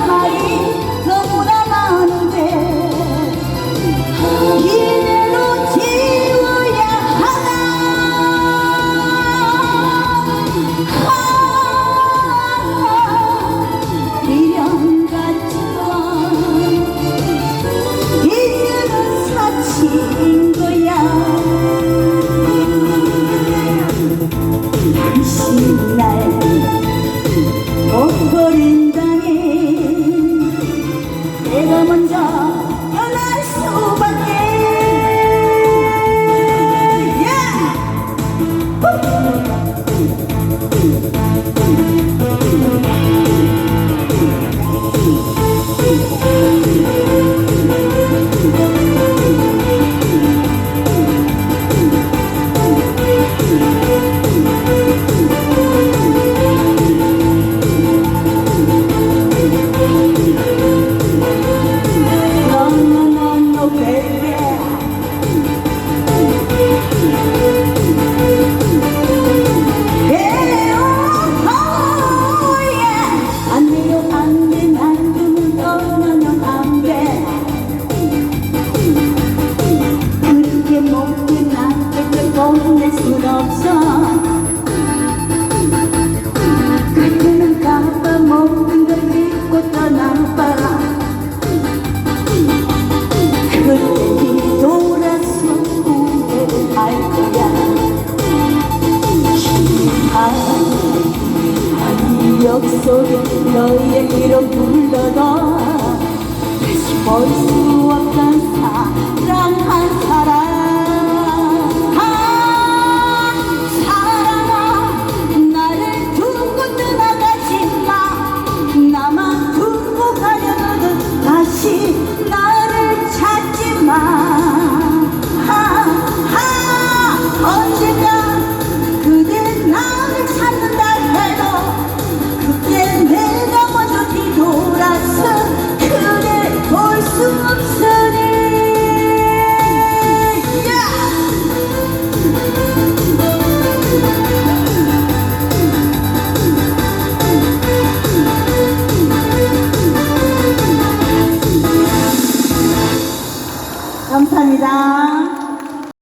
high. 내가 먼저 변할 수밖에 yeah! 너의 이름 불러다 다시 벌써